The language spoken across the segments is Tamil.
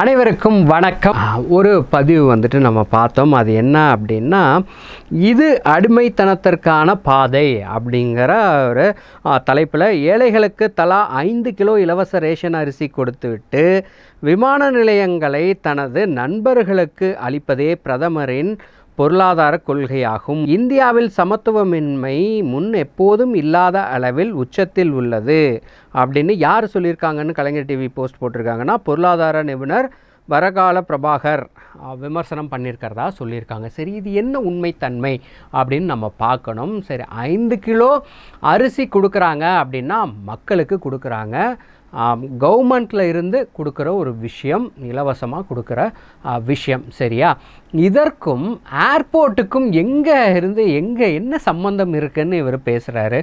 அனைவருக்கும் வணக்கம். ஒரு பதிவு வந்துட்டு நம்ம பார்த்தோம். அது என்ன அப்படின்னா இது அடிமைத்தனத்திற்கான பாதை அப்படிங்கிற ஒரு தலைப்பில் ஏழைகளுக்கு தலா ஐந்து கிலோ இலவச ரேஷன் அரிசி கொடுத்துவிட்டு விமான நிலையங்களை தனது நண்பர்களுக்கு அளிப்பதே பிரதமரின் பொருளாதார கொள்கையாகும். இந்தியாவில் சமத்துவமின்மை முன் எப்போதும் இல்லாத அளவில் உச்சத்தில் உள்ளது. அப்படின்னு யார் சொல்லியிருக்காங்கன்னு கலைஞர் டிவி போஸ்ட் போட்டிருக்காங்கன்னா பொருளாதார நிபுணர் வரகால பிரபாகர் விமர்சனம் பண்ணியிருக்கிறதா சொல்லியிருக்காங்க. சரி இது என்ன உண்மைத்தன்மை அப்படின்னு நம்ம பார்க்கணும். சரி ஐந்து கிலோ அரிசி கொடுக்குறாங்க அப்படின்னா மக்களுக்கு கொடுக்குறாங்க. கவர்மெண்ட்டில் இருந்து கொடுக்குற ஒரு விஷயம் இலவசமாக கொடுக்குற விஷயம் சரியா? இதற்கும் ஏர்போர்ட்டுக்கும் எங்கே இருந்து எங்கே என்ன சம்பந்தம் இருக்குன்னு இவர் பேசுகிறாரு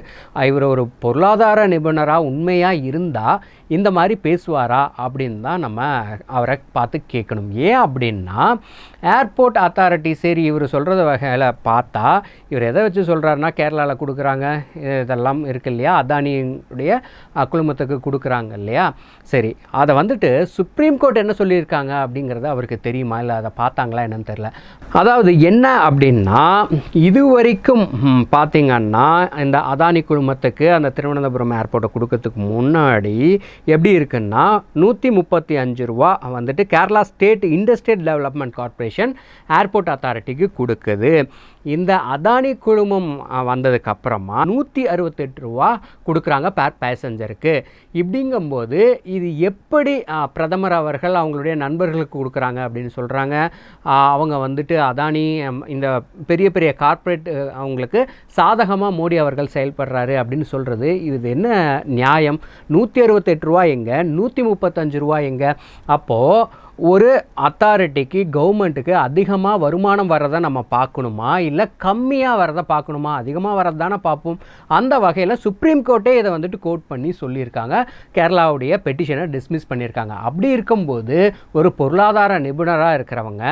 இவர் ஒரு பொருளாதார நிபுணராக உண்மையாக இருந்தால் இந்த மாதிரி பேசுவாரா அப்படின்னு தான் நம்ம அவரை பார்த்து கேட்கணும். ஏன் அப்படின்னா ஏர்போர்ட் அத்தாரிட்டி சரி இவர் சொல்கிறத வகையில் பார்த்தா இவர் எதை வச்சு சொல்கிறாருன்னா கேரளாவில் கொடுக்குறாங்க இதெல்லாம் இருக்கு இல்லையா? அதானியுடைய குழுமத்துக்கு கொடுக்குறாங்க. இல்லையா? சரி அதை வந்துட்டு சுப்ரீம் கோர்ட் என்ன சொல்லியிருக்காங்க அப்படிங்கிறது அவருக்கு தெரியுமா? இல்லை அதை பார்த்தாங்களா என்னன்னு தெரில அதாவது என்ன அப்படின்னா இது வரைக்கும் பார்த்திங்கன்னா பார்த்தீங்கன்னா இந்த அதானி குழுமத்துக்கு அந்த திருவனந்தபுரம் ஏர்போர்ட்டை கொடுக்கறதுக்கு முன்னாடி எப்படி இருக்குன்னா நூற்றி முப்பத்தி அஞ்சு ரூபா வந்துட்டு Kerala state industrial development corporation airport அத்தாரிட்டிக்கு கொடுக்குது. இந்த அதானி குழுமம் வந்ததுக்கப்புறமா வந்ததுக்கு அப்புறமா நூற்றி அறுபத்தெட்டு ரூபா கொடுக்குறாங்க பேர் பேசஞ்சருக்கு பார்க்கும்போது இது எப்படி பிரதமர் அவர்கள் அவங்களுடைய நண்பர்களுக்கு கொடுக்குறாங்க அப்படின்னு சொல்கிறாங்க அவங்க வந்துட்டு அதானி இந்த பெரிய பெரிய கார்ப்பரேட் அவங்களுக்கு சாதகமாக மோடி அவர்கள் செயல்படுறாரு அப்படின்னு சொல்கிறது இது என்ன நியாயம்? நூற்றி அறுபத்தெட்டு ரூபா எங்கே? நூற்றி முப்பத்தஞ்சு ரூபா எங்கே? அப்போது ஒரு அத்தாரிட்டிக்கு கவர்மெண்ட்டுக்கு அதிகமாக வருமானம் வர்றதை நம்ம பார்க்கணுமா? இல்லை கம்மியாக வர்றதை பார்க்கணுமா? அதிகமாக வரது தானே பார்ப்போம். அந்த வகையில் சுப்ரீம் கோர்ட்டே இதை வந்துட்டு கோட் பண்ணி சொல்லியிருக்காங்க. கேரளாவுடைய பெட்டிஷனை டிஸ்மிஸ் பண்ணியிருக்காங்க. அப்படி இருக்கும்போது ஒரு பொருளாதார நிபுணராக இருக்கிறவங்க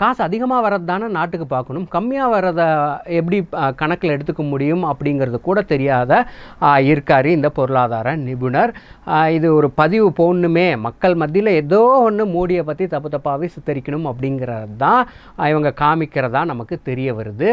காசு அதிகமாக வர்றது தானே நாட்டுக்கு பார்க்கணும். கம்மியாக வர்றதை எப்படி கணக்கில் எடுத்துக்க முடியும் அப்படிங்கிறது கூட தெரியாத இருக்கார் இந்த பொருளாதார நிபுணர். இது ஒரு பதிவு போடணுமே. மக்கள் மத்தியில் ஏதோ ஒன்று மோடியை பற்றி தப்பு தப்பாகவே சித்தரிக்கணும் அப்படிங்கிறது தான் இவங்க காமிக்கிறதா நமக்கு தெரிய வருது.